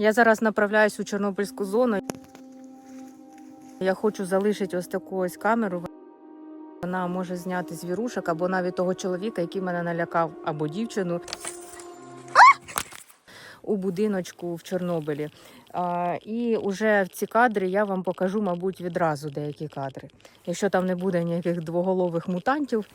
Я зараз направляюсь у Чорнобильську зону. Я хочу залишити ось таку ось камеру. Вона може зняти звірушок або навіть того чоловіка, який мене налякав, або дівчину у будиночку в Чорнобилі. А, і вже в ці кадри я вам покажу, мабуть, відразу деякі кадри. Якщо там не буде ніяких двоголових мутантів,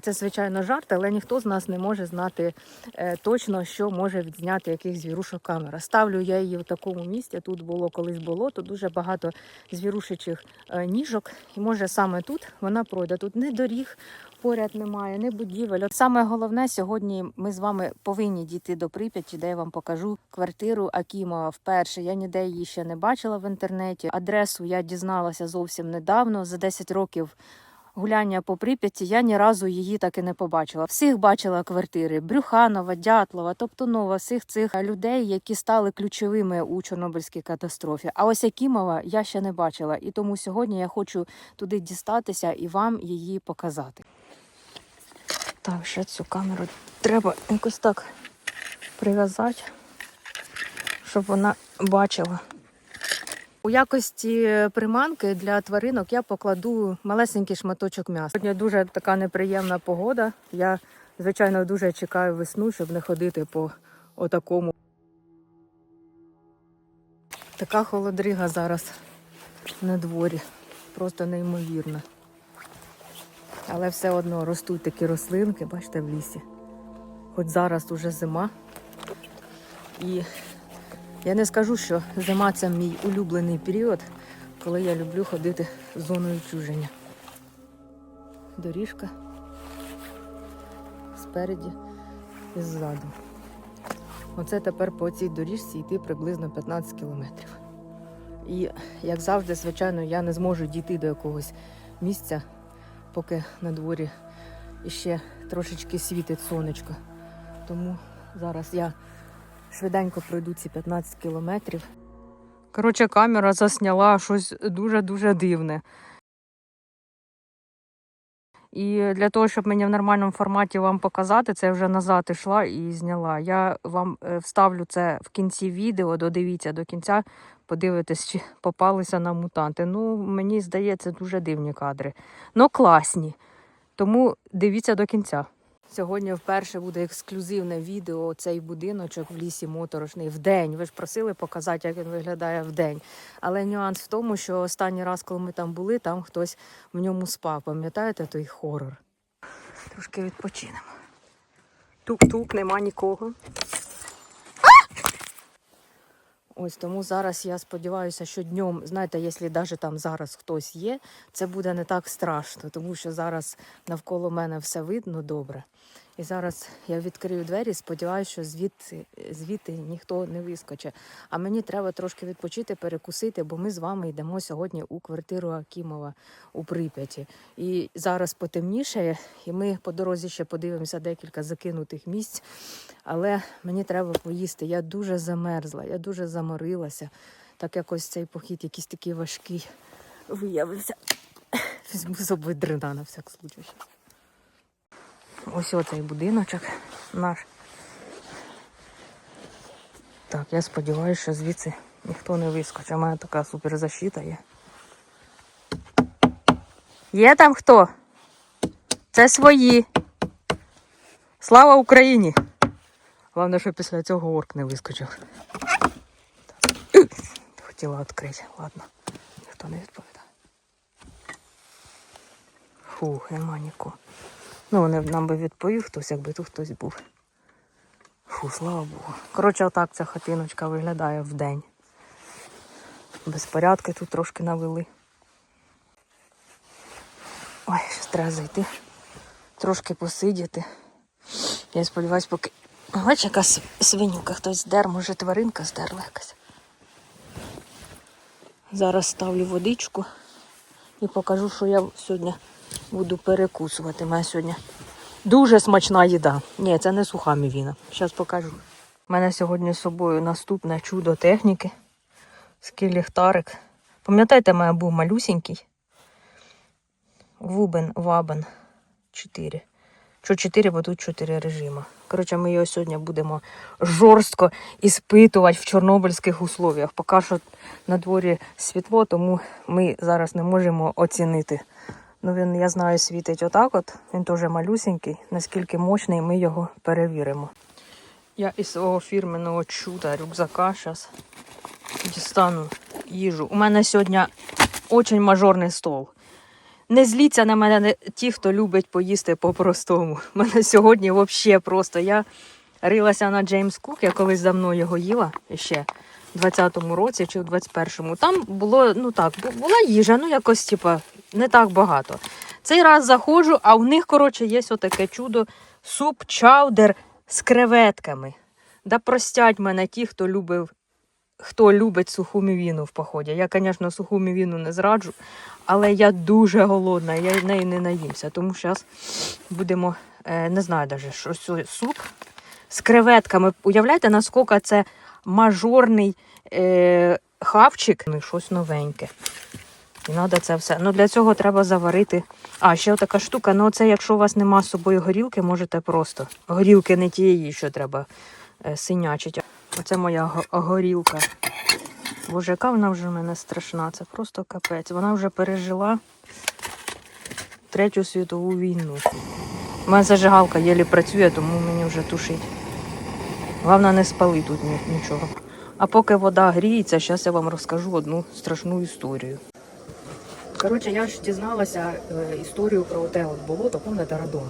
це звичайно жарт, але ніхто з нас не може знати е, точно, що може відзняти яких звірушок камера. Ставлю я її в такому місці. Тут було колись болото, дуже багато звірушичих е, ніжок. І може саме тут вона пройде. Тут не доріг поряд немає, не будівель. От Саме головне сьогодні ми з вами повинні дійти до Прип'яті, де я вам покажу квартиру Акімова вперше. Я ніде її ще не бачила в інтернеті. Адресу я дізналася зовсім недавно. За 10 років гуляння по Прип'яті я ні разу її так і не побачила. Всіх бачила квартири Брюханова, Дятлова, Топтунова, всіх цих людей, які стали ключовими у Чорнобильській катастрофі. А ось Акімова я ще не бачила. І тому сьогодні я хочу туди дістатися і вам її показати. Так, ще цю камеру треба якось так прив'язати, щоб вона бачила. У якості приманки для тваринок я покладу малесенький шматочок м'яса. Сьогодні дуже така неприємна погода. Я, звичайно, дуже чекаю весну, щоб не ходити по отакому. Така холодрига зараз на дворі. Просто неймовірна. Але все одно ростуть такі рослинки, бачите, в лісі. Хоч зараз уже зима. І я не скажу, що зима це мій улюблений період, коли я люблю ходити зоною чуження. Доріжка спереді і ззаду. Оце тепер по цій доріжці йти приблизно 15 кілометрів. І, як завжди, звичайно, я не зможу дійти до якогось місця, поки на дворі іще трошечки світить сонечко. Тому зараз я швиденько пройду ці 15 кілометрів. Коротше, камера засняла щось дуже-дуже дивне. І для того, щоб мені в нормальному форматі вам показати, це я вже назад ішла і зняла. Я вам е, вставлю це в кінці відео, додивіться до кінця, подивитесь, чи попалися на мутанти. Ну, мені здається, дуже дивні кадри. Ну, класні. Тому дивіться до кінця. Сьогодні вперше буде ексклюзивне відео цей будиночок в лісі моторошний вдень. Ви ж просили показати, як він виглядає вдень. Але нюанс в тому, що останній раз, коли ми там були, там хтось в ньому спав. Пам'ятаєте той хорор? Трошки відпочинемо. Тук-тук, нема нікого. Ось тому зараз я сподіваюся, що днем, знаєте, якщо навіть там зараз хтось є, це буде не так страшно, тому що зараз навколо мене все видно добре. І зараз я відкрию двері, сподіваюся, що звідти, звідти ніхто не вискоче. А мені треба трошки відпочити, перекусити, бо ми з вами йдемо сьогодні у квартиру Акімова у Прип'яті. І зараз потемнішає, і ми по дорозі ще подивимося декілька закинутих місць. Але мені треба поїсти. Я дуже замерзла, я дуже заморилася. Так якось цей похід якийсь такий важкий виявився. Візьму з собою на всяк случай. Ось оцей будиночок наш. Так, я сподіваюся, що звідси ніхто не вискочить. У мене така суперзащита є. Є там хто? Це свої. Слава Україні! Головне, що після цього орк не вискочив. Хотіла відкрити, ладно, ніхто не відповідає. Фух, нема нікого. Ну, вони б нам би відповів хтось, якби тут хтось був. Фу, слава Богу. Коротше, отак ця хатиночка виглядає вдень. Безпорядки тут трошки навели. Ой, щось треба зайти. Трошки посидіти. Я сподіваюся, поки. Бач, яка свинюка хтось здер, може тваринка здерла якась. Зараз ставлю водичку і покажу, що я сьогодні буду перекусувати. У мене сьогодні дуже смачна їда. Ні, це не суха мівіна. Зараз покажу. У мене сьогодні з собою наступне чудо техніки. Такий ліхтарик. Пам'ятаєте, у мене був малюсінький. Вубен, вабен 4. Що 4, бо тут 4 режима. Коротше, ми його сьогодні будемо жорстко іспитувати в чорнобильських условіях. Поки що на дворі світло, тому ми зараз не можемо оцінити. Ну, він, я знаю, світить отак от. Він теж малюсенький. Наскільки мощний, ми його перевіримо. Я із свого фірменного чуда рюкзака зараз дістану їжу. У мене сьогодні дуже мажорний стол. Не зліться на мене не- ті, хто любить поїсти по-простому. У мене сьогодні взагалі просто. Я рилася на Джеймс Кук, я колись давно його їла ще 20-му році чи в 21-му. Там було, ну так, була їжа, ну якось, типа, не так багато. Цей раз заходжу, а в них, коротше, є отаке чудо суп чаудер з креветками. Да простять мене ті, хто любив. Хто любить суху мівіну в поході. Я, звісно, суху мівіну не зраджу, але я дуже голодна, я неї не наїмся. Тому зараз будемо, е, не знаю навіть, що суп з креветками. Уявляєте, наскільки це мажорний е, хавчик, ну, і щось новеньке. І треба це все. Ну, для цього треба заварити. А, ще така штука. Ну, це якщо у вас нема з собою горілки, можете просто. Горілки не тієї, що треба е, синячити. Оце моя горілка. Боже, яка вона вже в мене страшна. Це просто капець. Вона вже пережила Третю світову війну. У мене зажигалка єлі працює, тому мені вже тушить. Головне, не спали тут нічого. А поки вода гріється, зараз я вам розкажу одну страшну історію. Коротше, я ж дізналася е, історію про те от болото, пам'ятаєте, радон.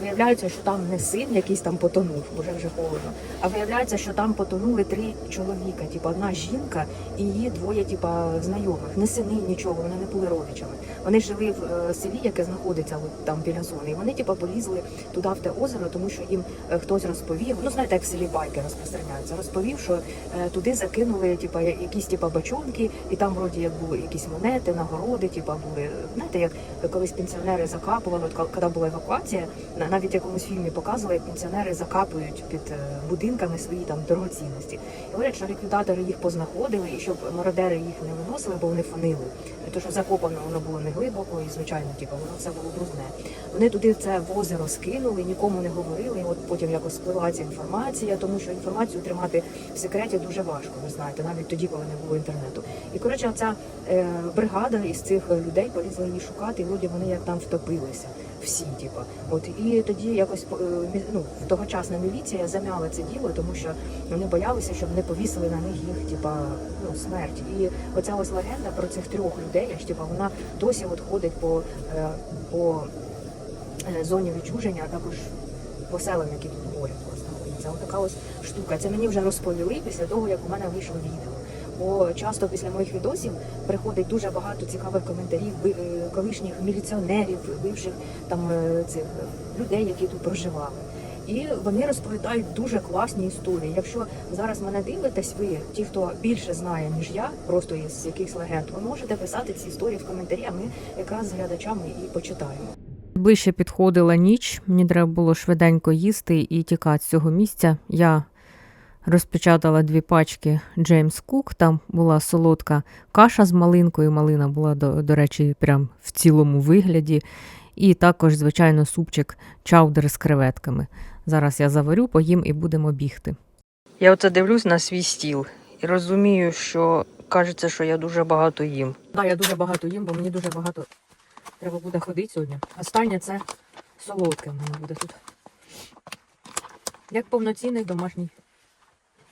Виявляється, що там не син якийсь там потонув, бо вже вже холодно. А виявляється, що там потонули три чоловіка, типу одна жінка і її двоє, типу, знайомих. Не сини, нічого, вони не були родичами. Вони жили в е, селі, яке знаходиться от там біля зони. І вони, типу, полізли туди в те озеро, тому що їм е, хтось розповів. Ну знаєте, як в селі байки розпространяються. Розповів, що е, туди закинули, типу, якісь типу, бачонки, і там вроді як були якісь монети, нагороди, типу, були. Знаєте, як колись пенсіонери закапували, от коли була евакуація, на- навіть якомусь фільмі показували, як пенсіонери закапують під е, будинками свої там дорогоцінності. І говорять, що ліквідатори їх познаходили, і щоб мародери їх не виносили, бо вони фанили. Тому що закопано воно було не глибоко, і звичайно, типу, воно все було брудне. Вони туди це в озеро скинули, нікому не говорили. І от потім якось сплила ця інформація, тому що інформацію тримати в секреті дуже важко, ви знаєте, навіть тоді, коли не було інтернету. І коротше, ця е, бригада із цих людей полізла її шукати, і вроді вони як там втопилися. Всі, типу. От і тоді якось е, ну, тогочасна міліція замяла це діло, тому що вони боялися, щоб не повісили на них їх, типа, ну, смерть. І оця ось легенда про цих трьох людей, аж, типа, вона досі от ходить по, е, по е, зоні відчуження, а також по селам, які тут знаходяться. Ось така ось штука. Це мені вже розповіли після того, як у мене вийшло відео. Бо часто після моїх відосів приходить дуже багато цікавих коментарів е, колишніх міліціонерів, бивших там е, цих е, людей, які тут проживали. І вони розповідають дуже класні історії. Якщо зараз мене дивитесь, ви ті, хто більше знає ніж я, просто із якихось легенд, ви можете писати ці історії в коментарі. А ми якраз з глядачами і почитаємо. Ближче підходила ніч, мені треба було швиденько їсти і тікати з цього місця. Я розпечатала дві пачки Джеймс Кук. Там була солодка каша з малинкою. Малина була, до, до речі, прям в цілому вигляді. І також, звичайно, супчик чаудер з креветками. Зараз я заварю, поїм і будемо бігти. Я оце дивлюсь на свій стіл і розумію, що кажеться, що я дуже багато їм. Так, я дуже багато їм, бо мені дуже багато треба буде ходити сьогодні. Останнє це солодке в мене буде тут. Як повноцінний домашній.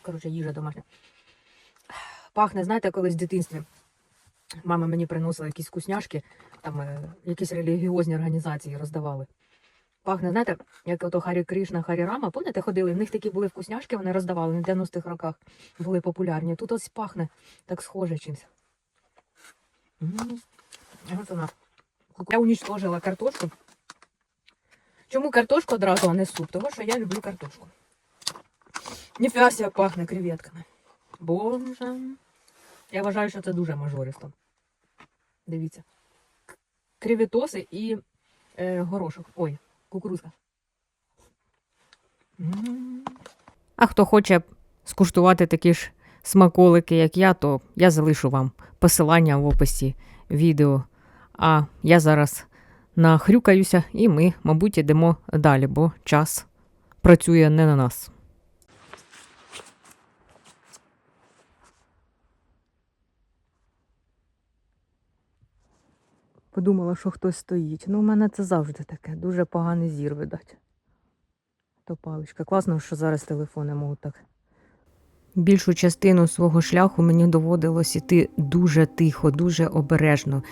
Коротше, їжа домашня. Пахне, знаєте, колись в дитинстві. Мама мені приносила якісь вкусняшки, там е, якісь релігіозні організації роздавали. Пахне, знаєте, як ото Харі Кришна, Харі Рама, пам'ятаєте, ходили, в них такі були вкусняшки, вони роздавали на 90-х роках, були популярні. Тут ось пахне так схоже чимось. От вона. Я унічтожила картошку. Чому картошку одразу, а не суп? Тому що я люблю картошку. Ніфіга себе пахне креветками. Боже. Я вважаю, що це дуже мажористо. Дивіться. Креветоси і е, горошок. Ой, кукурузка. А хто хоче скуштувати такі ж смаколики, як я, то я залишу вам посилання в описі відео. А я зараз нахрюкаюся, і ми, мабуть, йдемо далі, бо час працює не на нас. Подумала, що хтось стоїть. Ну, у мене це завжди таке. Дуже поганий зір, видать. То паличка. Класно, що зараз телефони можуть так. Більшу частину свого шляху мені доводилось іти дуже тихо, дуже обережно.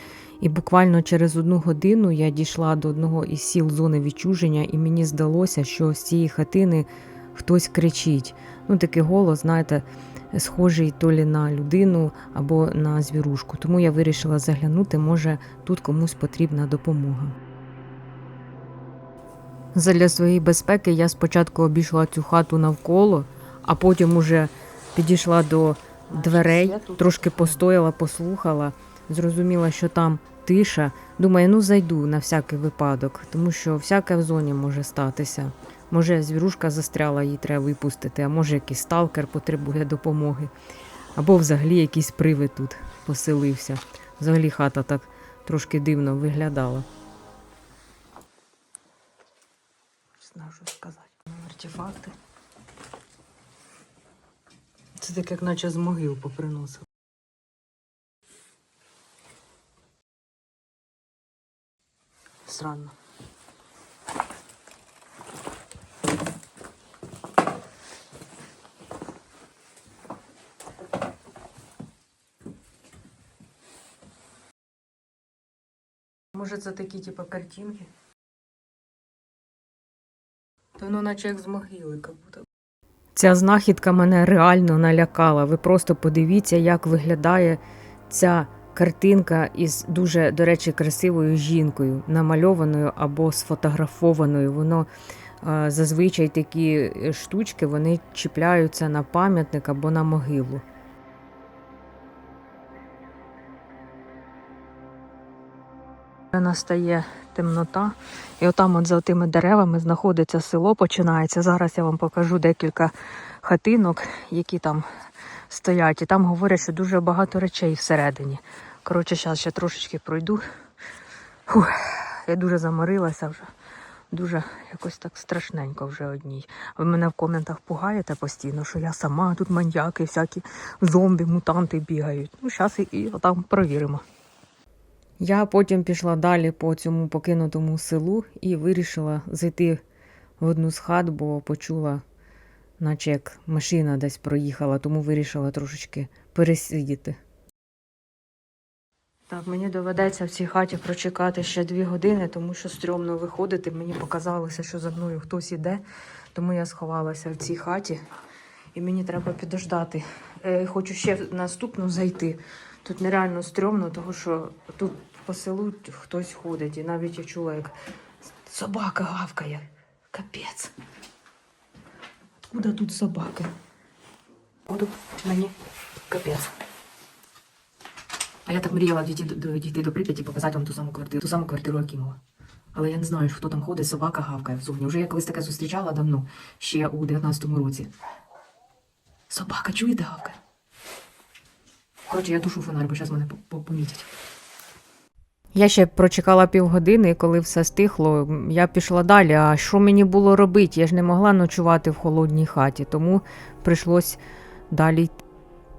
І буквально через одну годину я дійшла до одного із сіл зони відчуження, і мені здалося, що з цієї хатини хтось кричить. Ну, такий голос, знаєте, схожий то лі на людину або на звірушку. Тому я вирішила заглянути, може, тут комусь потрібна допомога. Задля своєї безпеки я спочатку обійшла цю хату навколо, а потім уже підійшла до дверей, трошки постояла, послухала, зрозуміла, що там тиша. Думаю, ну зайду на всякий випадок, тому що всяке в зоні може статися. Може, звірушка застряла, її треба випустити, а може, якийсь сталкер потребує допомоги, або взагалі якийсь привид тут поселився. Взагалі хата так трошки дивно виглядала. Не знаю, сказати. Артефакти. Це так, як наче з могил поприносив. Странно. Може, це такі, типу, картинки? Та воно наче як з могили, як будто. Ця знахідка мене реально налякала. Ви просто подивіться, як виглядає ця картинка із дуже, до речі, красивою жінкою, намальованою або сфотографованою. Воно е, зазвичай такі е, штучки вони чіпляються на пам'ятник або на могилу. Настає темнота, і отам от за тими деревами знаходиться село, починається. Зараз я вам покажу декілька хатинок, які там стоять. І там говорять, що дуже багато речей всередині. Коротше, зараз ще трошечки пройду. Фух, я дуже заморилася вже. Дуже якось так страшненько вже одній. Ви мене в коментах пугаєте постійно, що я сама тут маньяки, всякі зомбі, мутанти бігають. Ну, зараз і, і там провіримо. Я потім пішла далі по цьому покинутому селу і вирішила зайти в одну з хат, бо почула, наче як машина десь проїхала, тому вирішила трошечки пересидіти. Так, мені доведеться в цій хаті прочекати ще дві години, тому що стрьомно виходити. Мені показалося, що за мною хтось іде, тому я сховалася в цій хаті і мені треба підождати. Е, хочу ще в наступну зайти. Тут нереально стрьомно, тому що тут по селу хтось ходить. І навіть я чула, як собака гавкає. Капець. Откуда тут собаки? Буду мені капець. А я так мріяла дійти до, дійти Прип'яті, показати вам ту саму квартиру, ту саму квартиру Акімова. Але я не знаю, хто там ходить, собака гавкає в зовні. Вже я колись таке зустрічала давно, ще у 19-му році. Собака, чуєте гавкає? Коротше, я тушу фонарь, бо зараз мене по- по- помітять. Я ще прочекала півгодини, і коли все стихло, я пішла далі. А що мені було робити? Я ж не могла ночувати в холодній хаті, тому прийшлось далі. йти.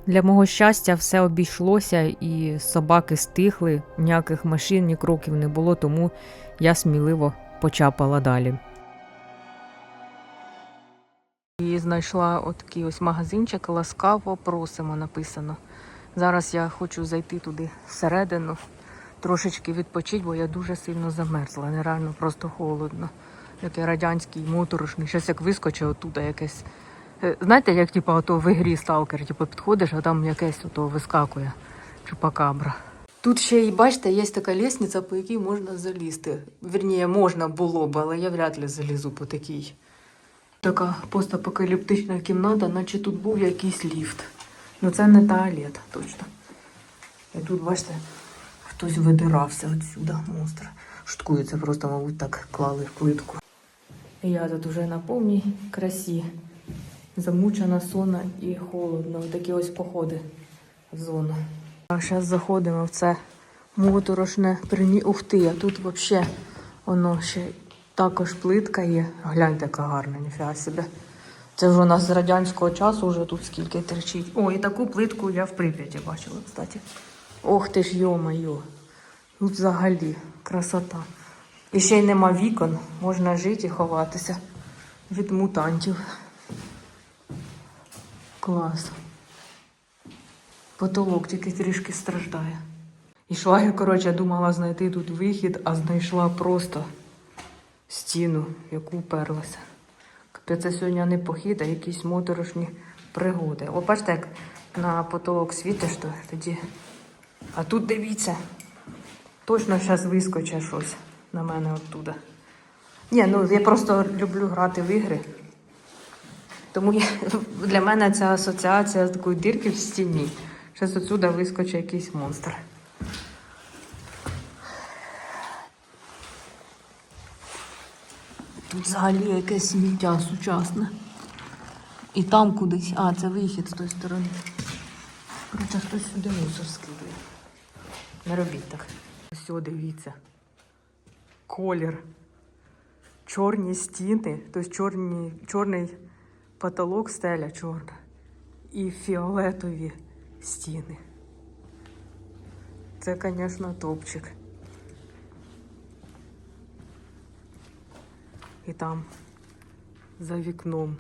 Для мого щастя, все обійшлося, і собаки стихли, ніяких машин, ні кроків не було, тому я сміливо почапала далі. І знайшла отакий ось магазинчик, ласкаво просимо написано. Зараз я хочу зайти туди всередину, трошечки відпочити, бо я дуже сильно замерзла. Нереально просто холодно. Який радянський моторошний. Щось як вискочить оттуда якесь. Е, Знаєте, як типу, ото в ігрі сталкер, типу, підходиш, а там якесь ото вискакує чупакабра. Тут ще й бачите, є така лісниця, по якій можна залізти. Вірніше, можна було б, але я вряд ли залізу по такій. Така постапокаліптична кімната, наче тут був якийсь ліфт. Ну це не туалет, точно. І тут, бачите, хтось видирався отсюда, монстр. Шуткую, це просто, мабуть, так клали в плитку. І я тут уже на повній красі. Замучена, сонна і холодно. Такі ось походи в зону. А зараз заходимо в це моторошне примі. Ух ти, а тут взагалі воно ще Також плитка є. Гляньте, яка гарна, ніфіга собі. Це вже у нас з радянського часу вже тут скільки терчить. О, і таку плитку я в Прип'яті бачила, кстати. Ох ти ж йо-майо. Тут взагалі красота. І ще й нема вікон, можна жити і ховатися від мутантів. Клас. Потолок тільки трішки страждає. Ішла я, коротше, думала знайти тут вихід, а знайшла просто стіну, яку вперлася. Капець, це сьогодні не похід, а якісь моторошні пригоди. О, бачите, як на потолок світиш, то тоді. А тут дивіться, точно зараз вискочить щось на мене оттуда. Ні, ну я просто люблю грати в ігри. Тому я, для мене ця асоціація з такої дірки в стіні. Зараз отсюда вискочить якийсь монстр. Взагалі якесь сміття сучасне. І там кудись. А, це вихід з тої сторони. Короче, хтось сюди мусор скидує. Не робіть так. Ось, дивіться. Колір. Чорні стіни, тобто чорні, чорний потолок, стеля чорна. І фіолетові стіни. Це, звісно, топчик. І там за вікном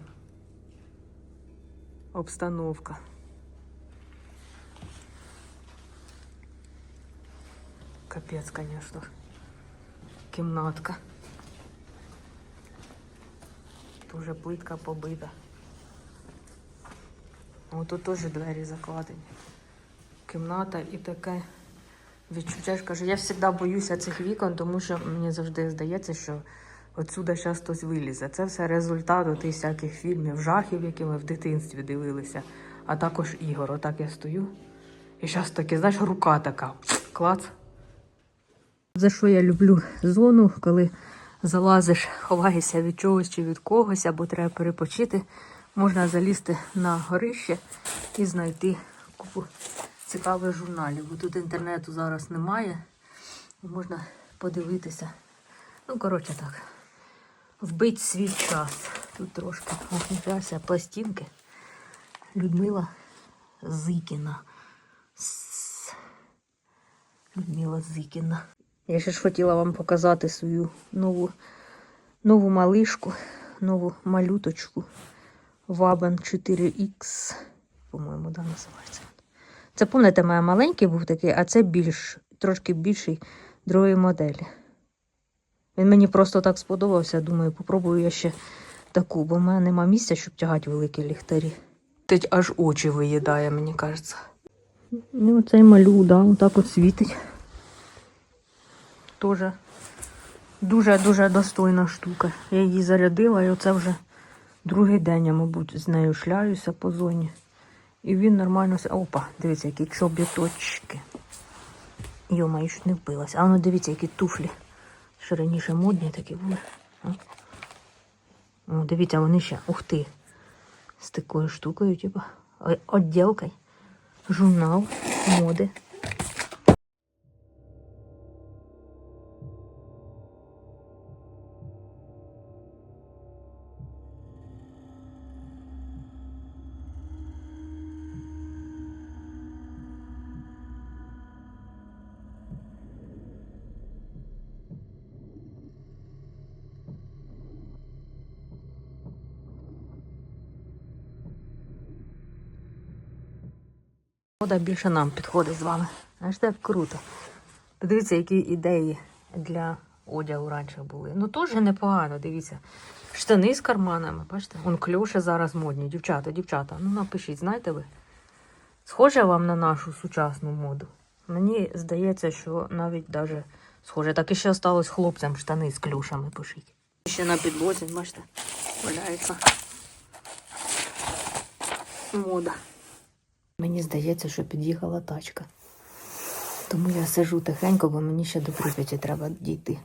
обстановка. Капець, звісно. Кімнатка. Дуже плитка побита. О, тут теж двері закладені. Кімната і таке відчуття. Я кажу, я завжди боюся цих вікон, тому що мені завжди здається, що отсюда зараз хтось вилізе. Це все результат отих всяких фільмів, жахів, які ми в дитинстві дивилися, а також ігор. Отак я стою. І зараз таке, знаєш, рука така. Клац. За що я люблю зону, коли залазиш, ховаєшся від чогось чи від когось, або треба перепочити, можна залізти на горище і знайти купу цікавих журналів. Бо тут інтернету зараз немає. Можна подивитися. Ну, коротше так. Вбить свій час. Тут трошки ніфіася пластинки. Людмила Зикіна. Людмила Зикіна. Я ще ж хотіла вам показати свою нову, нову малишку, нову малюточку. Вабен 4X, по-моєму, да, називається. Це, пам'ятаєте, моя маленький був такий, а це більш, трошки більший другої моделі. Він мені просто так сподобався. Думаю, попробую я ще таку, бо в мене нема місця, щоб тягати великі ліхтарі. Тить аж очі виїдає, мені кажеться. Ну, оцей малю, да, отак от світить. Тоже дуже-дуже достойна штука. Я її зарядила, і оце вже другий день, я, мабуть, з нею шляюся по зоні. І він нормально. Опа, дивіться, які чобіточки. Йома, я чуть не вбилася. А ну дивіться, які туфлі. Що раніше модні такі були. О, дивіться, вони ще. Ух ти. З такою штукою, типу. одділкою. Журнал моди. Мода більше нам підходить з вами. Знаєш, так круто. Подивіться, які ідеї для одягу раніше були. Ну теж непогано, дивіться. Штани з карманами, бачите? Он кльоші зараз модні. Дівчата, дівчата, ну напишіть, знаєте ви? Схоже вам на нашу сучасну моду? Мені здається, що навіть даже схоже. Так і ще осталось хлопцям штани з клюшами пишіть. Ще на підлозі, бачите, валяється мода. Мені здається, що під'їхала тачка. Тому я сижу тихенько, бо мені ще до Прип'яті треба дійти.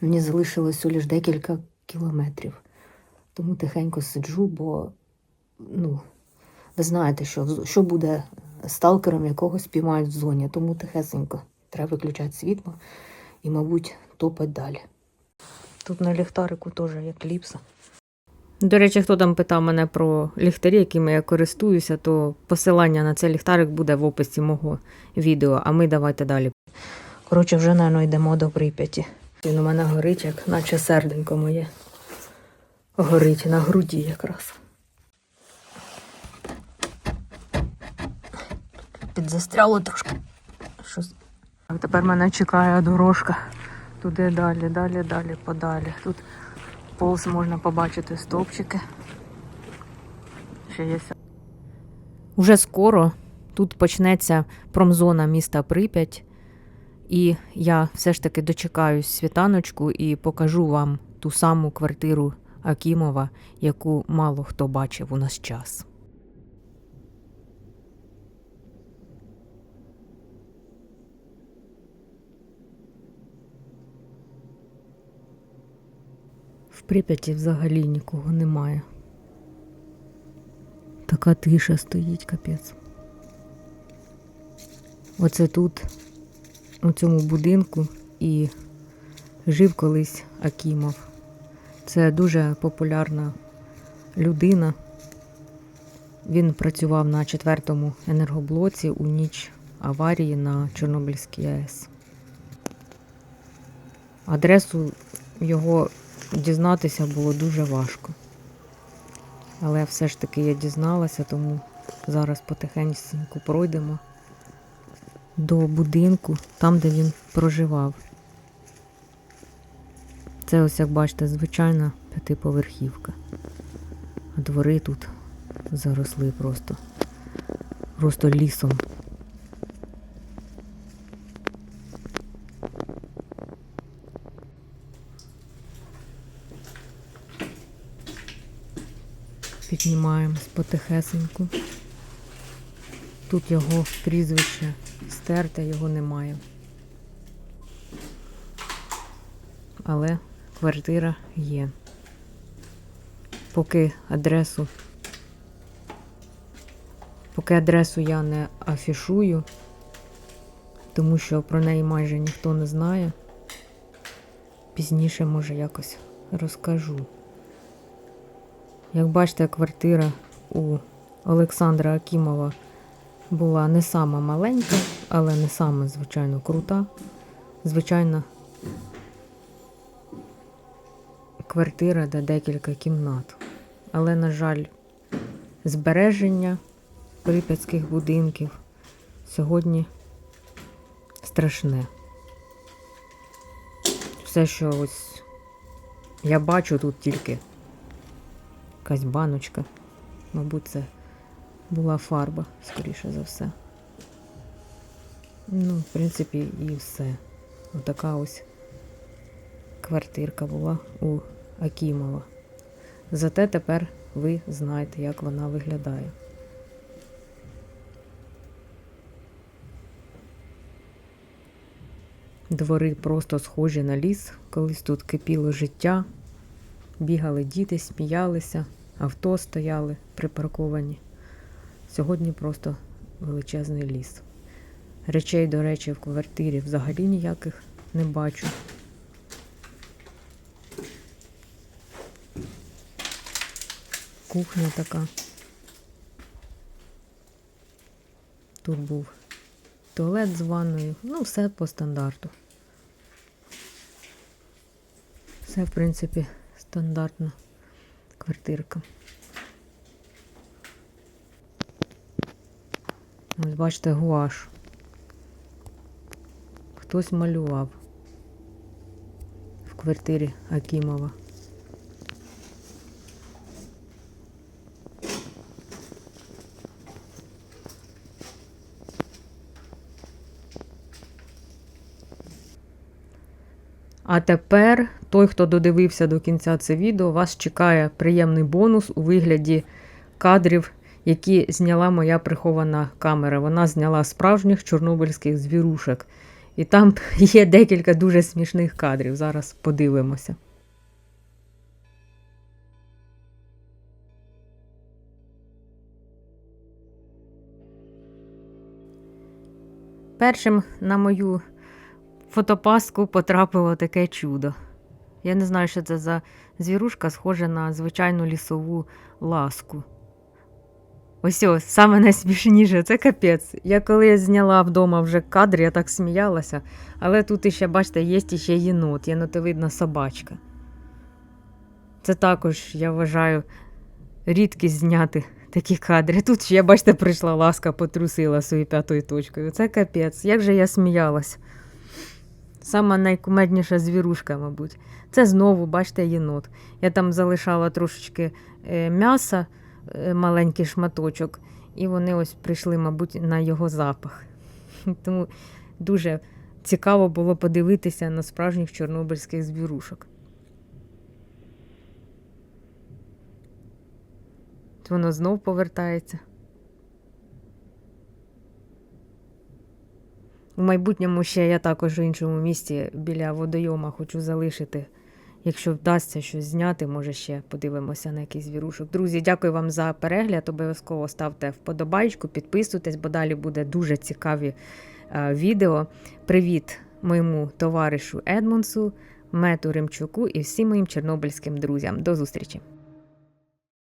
Мені залишилось лише декілька кілометрів. Тому тихенько сиджу, бо ну, ви знаєте, що, що буде сталкером, якого спіймають в зоні. Тому тихесенько треба виключати світло і, мабуть, топать далі. Тут на ліхтарику теж є кліпса. До речі, хто там питав мене про ліхтарі, якими я користуюся, то посилання на цей ліхтарик буде в описі мого відео, а ми давайте далі. Коротше, вже, напевно, йдемо до Прип'яті. Він у мене горить, як наче серденько моє. Горить на груді якраз. Підзастряло трошки. Щось. Тепер мене чекає дорожка. Туди далі, далі, далі, подалі. Тут полз можна побачити стовпчики. Ще є Уже скоро тут почнеться промзона міста Прип'ять, і я все ж таки дочекаюсь світаночку і покажу вам ту саму квартиру Акімова, яку мало хто бачив у нас час. Прип'яті взагалі нікого немає. Така тиша стоїть, капець. Оце тут, у цьому будинку, і жив колись Акімов. Це дуже популярна людина. Він працював на четвертому енергоблоці у ніч аварії на Чорнобильській АЕС. Адресу його дізнатися було дуже важко. Але все ж таки я дізналася, тому зараз потихеньку пройдемо до будинку, там, де він проживав. Це ось, як бачите, звичайна п'ятиповерхівка. А двори тут заросли просто, просто лісом. Піднімаємось потихесеньку. Тут його прізвище стерте, його немає. Але квартира є. Поки адресу, поки адресу я не афішую, тому що про неї майже ніхто не знає. Пізніше, може, якось розкажу. Як бачите, квартира у Олександра Акімова була не сама маленька, але не сама, звичайно, крута. Звичайна квартира, де декілька кімнат. Але, на жаль, збереження прип'ятських будинків сьогодні страшне. Все, що ось я бачу тут тільки якась баночка. Мабуть, це була фарба, скоріше за все. Ну, в принципі, і все. Отака ось квартирка була у Акімова. Зате тепер ви знаєте, як вона виглядає. Двори просто схожі на ліс, колись тут кипіло життя. Бігали діти, сміялися, авто стояли припарковані. Сьогодні просто величезний ліс. Речей, до речі, в квартирі взагалі ніяких не бачу. Кухня така. Тут був туалет з ванною. Ну, все по стандарту. Все, в принципі, стандартна квартирка. Ось бачите, гуаш. Хтось малював в квартирі Акімова. А тепер той, хто додивився до кінця це відео, вас чекає приємний бонус у вигляді кадрів, які зняла моя прихована камера. Вона зняла справжніх чорнобильських звірушок. І там є декілька дуже смішних кадрів. Зараз подивимося. Першим на мою фотопаску потрапило таке чудо. Я не знаю, що це за звірушка, схожа на звичайну лісову ласку. Ось ось, саме найсмішніше, це капець. Я коли зняла вдома вже кадр, я так сміялася, але тут іще, бачите, є ще єнот, єнотовидна собачка. Це також, я вважаю, рідкість зняти такі кадри. Тут ще, бачите, прийшла ласка, потрусила своєю п'ятою точкою. Це капець. Як же я сміялась. Сама найкумедніша звірушка, мабуть. Це знову, бачите, єнот. Я там залишала трошечки е, м'яса, е, маленький шматочок, і вони ось прийшли, мабуть, на його запах. Тому дуже цікаво було подивитися на справжніх чорнобильських звірушок. Воно знов повертається. У майбутньому ще я також в іншому місці біля водойома хочу залишити. Якщо вдасться щось зняти, може ще подивимося на якийсь звірушок. Друзі, дякую вам за перегляд. Обов'язково ставте вподобайку, підписуйтесь, бо далі буде дуже цікаві е, відео. Привіт моєму товаришу Едмонсу, Мету Римчуку і всім моїм чорнобильським друзям. До зустрічі!